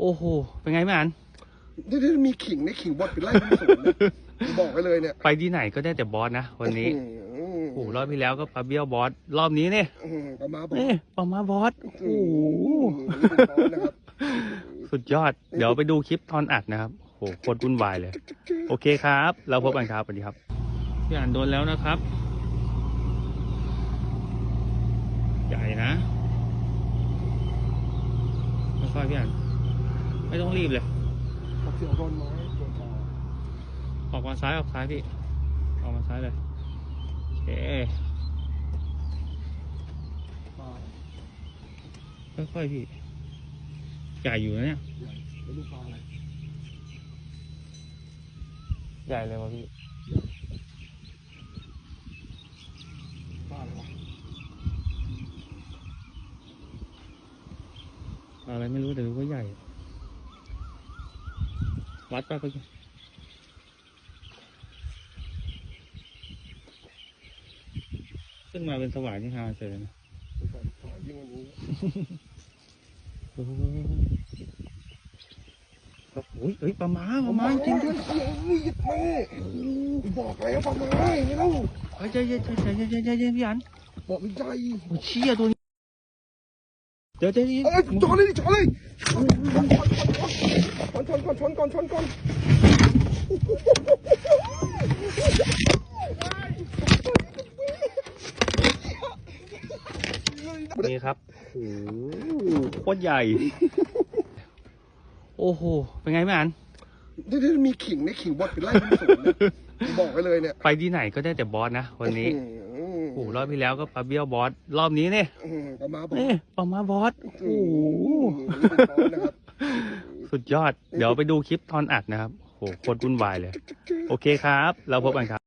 โอ้โห เป็นไงแม่อันนี่นี่มีขิงในขิงบอสเป็นไล่เป็นศูนย์นะกูบอกไปเลยเนี่ยไปที่ไหนก็ได้แต่บอสนะวันนี้อื้อหืโอ้โหรอบที่แล้วก็ปลาเบี้ยวบอส รอบนี้เนี่ยอื้อหือประมาณบอกนี่ปลามาบอส โอ้โหนี่เป็นบอสนะครับ สุดยอด เดี๋ยวไปดูคลิปตอนอัดนะครับโหโคตรวุ่นวายเลย โอเคครับ เราพบกันครับสวัสดีครับ พี่อ่านโดนแล้วนะครับ ใหญ่นะค่อยๆพี่อ่าน ไม่ต้องรีบเลยปักเสียวโดนไม้โดนตาออกมาซ้ายออกซ้ายพี่ออกมาซ้ายเลยโอเคปลาค่อยๆพี่ใหญ่อยู่นะเนี่ยใหญ่เป็นลูกปลาอะไรใหญ่เลยวะพี่ปลาอะไรวะอะไรไม่รู้แต่รู้ว่าใหญ่ วัดไปไปซึ่งมาเป็นสวายที่ฮาเจอนะเป็นปลาปลายิ่งกว่านี้โอ้โหโอ้ยเอ้ยปลาหมาปลาหมาจริงด้วยโอ้ยแม่กูบอกแล้วปลาไม้ไม่เล่าเฮ้ยใจเย็นใจเย็นใจเย็นใจเย็นพี่อันบอกมันใจโอ้ยเชี่ยตัวนี้เดี๋ยวใจเย็นเอ้ยจอดเลยดิจอดเลยชน ก่อนชนก่อนชนก่อนนี่ครับโอ้โหโคตรใหญ่ โอ้โห เป็นไงแม่อันนี่นี่มีขิงในขิงบอสเป็นไล่เป็นศูนย์นะกูบอกไปเลยเนี่ย ไปที่ไหนก็ได้แต่บอสนะวันนี้อื้อหืโอ้โหรอบที่แล้วก็ปลาเบี้ยวบอส รอบนี้เนี่ยอื้อหือประมาณบอกนี่ปลามาบอส โอ้โห สุดยอด เดี๋ยวไปดูคลิปตอนอัดนะครับโหโคตรวุ่นวายเลย โอเคครับ เราพบกันครับ